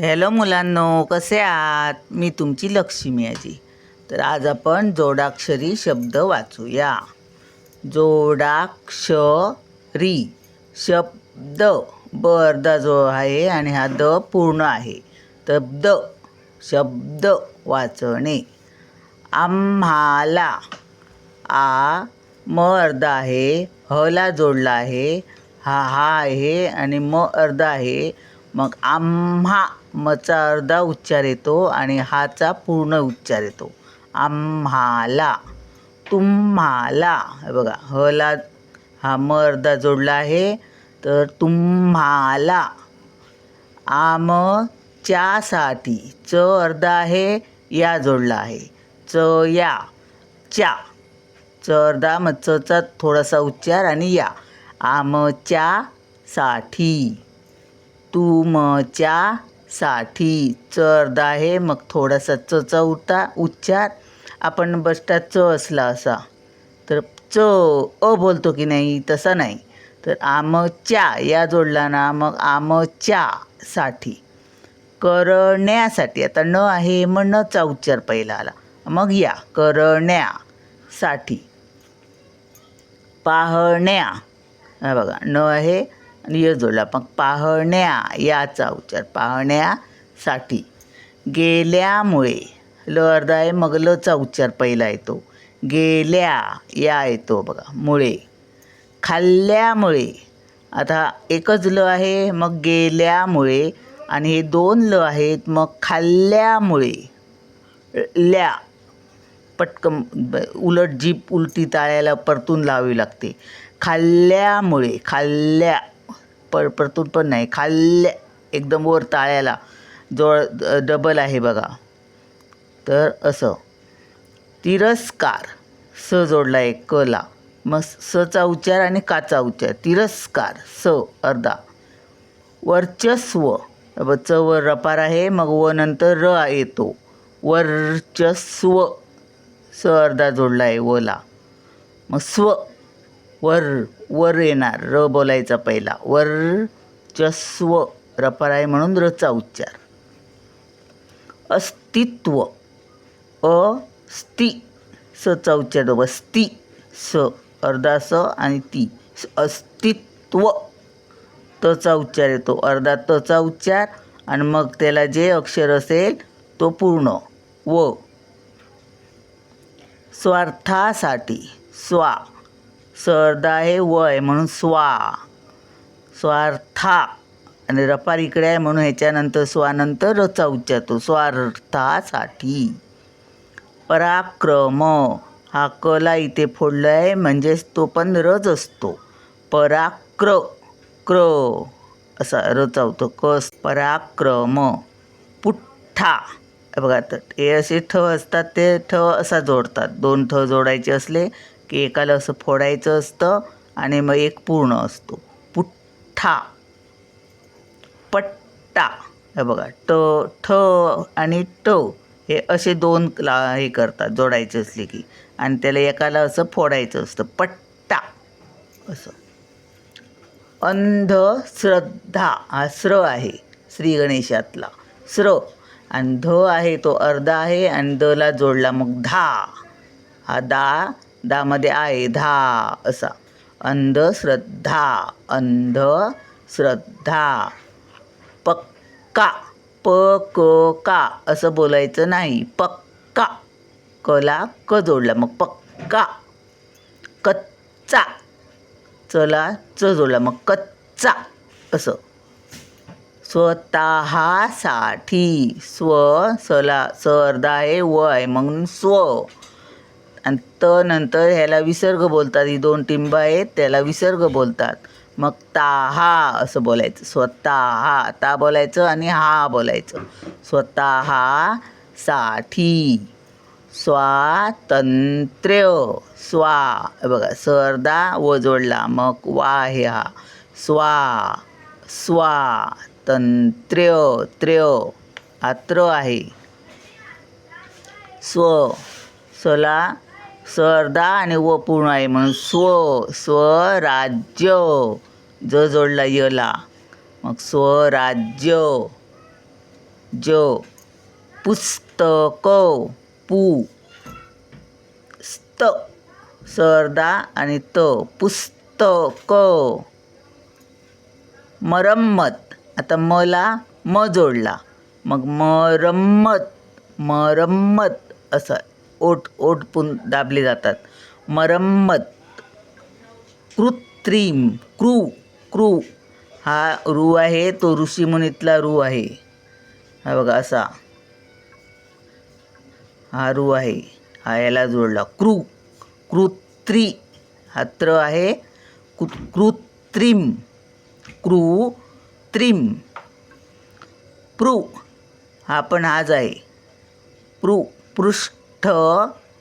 Hello मुलांनो कसे आहात? मी तुमची लक्ष्मी आजी. तर आज आपण जोडाक्षरी शब्द वाचूया. जोडाक्षरी शब्द. ब अर्धा जो आहे आणि हा द पूर्ण आहे. तर द शब्द वाचणे. आम्हाला आ म अर्धा आहे हला जोडला आहे हा हा आहे आणि म अर्धा आहे मग आम्हा मचा अर्धा उच्चार येतो आणि हाचा पूर्ण उच्चार येतो. आम्हाला तुम्हाला. हे बघा हला हा म अर्धा जोडला आहे तर तुम्हाला. आमच्यासाठी च अर्धा आहे या जोडला आहे. च या च्या. च अर्धा मग चचा थोडासा उच्चार आणि या. आमच्या साठी. तुमच्या साठी च आहे. मग थोडासा चचा उठा उच्चार. आपण बसतात च असला असा. तर च अ बोलतो की नाही तसा नाही. तर आमच्या या जोडला ना मग आमच्या साठी करण्यासाठी. आता न आहे मग नचा उच्चार पहिला आला. मग या करण्यासाठी. पाहण्या. बघा न आहे आणि य जोडला. मग पाहण्या याचा उच्चार पाहण्यासाठी. गेल्यामुळे ल अर्धा आहे मग लचा उच्चार पहिला येतो. गेल्या या येतो बघा मुळे. खाल्ल्यामुळे. आता एकच ल आहे मग गेल्यामुळे आणि हे दोन ल आहेत मग खाल्ल्यामुळे. ल्या. पटकन उलट जीप उलटी ताळ्याला परतून लावावी लागते. खाल्ल्यामुळे खाल्ल्या. पर परतून पण नाही. खाल्ल्या एकदम वर ताळ्याला. जवळ डबल आहे बघा. तर असं. तिरस्कार. स जोडला आहे कला मग सचा उच्चार आणि काचा उच्चार. तिरस्कार. स अर्धा. वर्चस्व. च वर रपार आहे मग व नंतर र येतो. वर्चस्व. स अर्धा जोडला आहे वला मग स्व. वर. वर येणार र बोलायचा पहिला. वर्चस्व रपराय आहे म्हणून रचा उच्चार. अस्तित्व अस्ति सचा उच्चार डोबा स्ति स अर्धा स आणि ती. अस्तित्व तचा उच्चार येतो. अर्धा तचा उच्चार आणि मग त्याला जे अक्षर असेल तो पूर्ण. व. स्वार्थासाठी स्वा. सरदा हे वय म्हणून स्वा. स्वार्था. आणि रपार इकडे आहे म्हणून ह्याच्यानंतर स्वानंतर रचा उच्चारतो. स्वार्थासाठी. पराक्रम. हा कला इथे फोडला आहे म्हणजेच तो पण रच असतो. पराक्र क्र. असा रचावतो कस पराक्रम. पुठ्ठा. बघा तर हे असे ठ असतात ते ठ असा जोडतात. दोन ठ जोडायचे असले की एकाला असं फोडायचं असतं आणि मग एक पूर्ण असतो. पुठ्ठा. पट्टा. हे बघा ट ठ आणि ट हे असे दोन ला हे करतात जोडायचे असले की. आणि त्याला एकाला असं फोडायचं असतं पट्टा. असं. अंधश्रद्धा हा स्र आहे श्री गणेशातला. स्र. आणि ध आहे तो अर्धा आहे आणि दला जोडला मग धा. हा दा दामध्ये आहे धा असा. अंधश्रद्धा अंधश्रद्धा. पक्का प क का असं बोलायचं नाही. पक्का. कला क जोडला. मग पक्का. कच्चा. चला च जोडला. मग कच्चा. असं. स्वतःसाठी स्व सला सरदा आहे व आहे म्हणून स्व. आणि त नंतर ह्याला विसर्ग बोलतात ही दोन टिंब आहेत त्याला विसर्ग बोलतात. मग ता हा असं बोलायचं. स्वतः ता बोलायचं आणि हा बोलायचं. स्वतः साठी स्वातंत्र्य स्वा बघा सरदा व जोडला. मग वा हे हा. स्वा स्वातंत्र्य त्र्य. आत्र आहे. स्व सोला स आणि व पूर्ण आहे म्हणून स्व स्वराज्य ज जोडला यला. मग स्वराज्य ज पुस्तक पू स्त सरदा आणि त पुस्तक मरम्मत. आता मला म जोडला. मग मरम्मत मरम्मत असं. ओठ ओठ पुन दाबले जातात. मरम्मत कृत्रिम क्रू क्रू हा रू आहे तो ऋषीमुनीतला रू आहे. हा बघा असा. हा रू आहे. हा याला जोडला. क्रू कृत्री हा त्र आहे. कृ कृत्रिम कृत्रिम प्रू हा पण हाच आहे. प्रू पृष्ठ ठ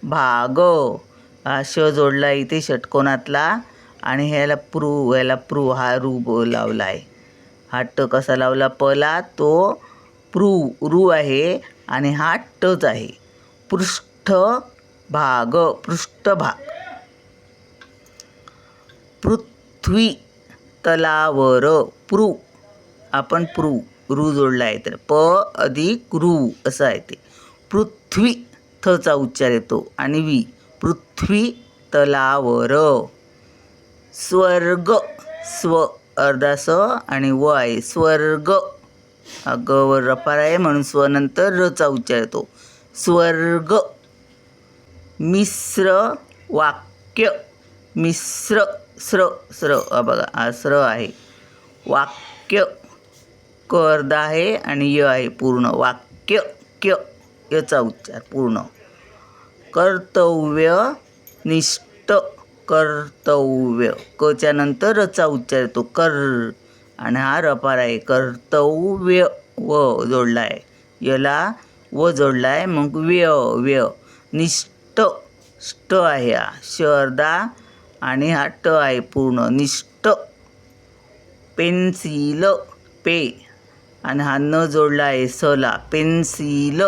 भाग. हा श जोडला इथे षटकोनातला आणि ह्याला प्रू ह्याला प्रू हा रू लावला आहे हा ट कसा लावला? पला तो प्रू रू आहे आणि हा टच आहे. पृष्ठ भाग पृष्ठभाग पृथ्वी तलावर प्रू. आपण प्रू रू जोडला आहे तर. प अधिक रू असं आहे ते. पृथ्वी थचा उच्चार येतो. आणि वी पृथ्वी तलावर. स्वर्ग स्व अर्धा स आणि व आहे स्वर्ग. ग वर रफार आहे म्हणून स्व नंतर रचा उच्चार येतो. स्वर्ग मिश्र वाक्य मिश्र स्र स्र. बघा हा स्र आहे. वाक्य क अर्धा आहे आणि य आहे पूर्ण. वाक्य क्य यचा उच्चार पूर्ण. कर्तव्य निष्ठ कर्तव्य. कच्या नंतर रचा उच्चार येतो. कर. आणि हा रपार आहे. कर्तव्य व जोडला आहे याला व जोडला आहे मग व्य व्य निष्ठ ष्ट आहे हा. श अर्धा आणि हा ट आहे पूर्ण. निष्ठ पेन्सिल पे. आणि हा न जोडला आहे. सला पेन्सिल.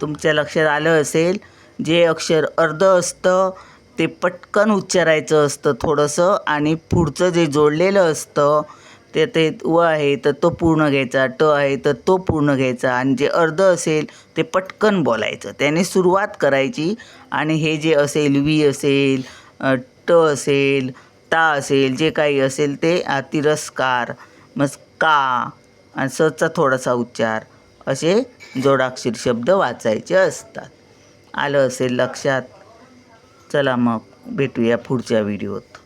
तुमच्या लक्षात आलं असेल जे अक्षर अर्ध असतं ते पटकन उच्चारायचं असतं थोडंसं आणि पुढचं जे जोडलेलं असतं ते ते व आहे तर तो पूर्ण घ्यायचा ट आहे तर तो पूर्ण घ्यायचा आणि जे अर्ध असेल ते पटकन बोलायचं. त्याने सुरुवात करायची आणि हे जे असेल वी असेल ट असेल ता असेल जे काही असेल ते तिरस्कार मग का आणि सचा थोडासा उच्चार. असे जोडाक्षर शब्द वाचायचे असतात. आलं असेल लक्षात. चला मग भेटूया पुढच्या व्हिडिओत.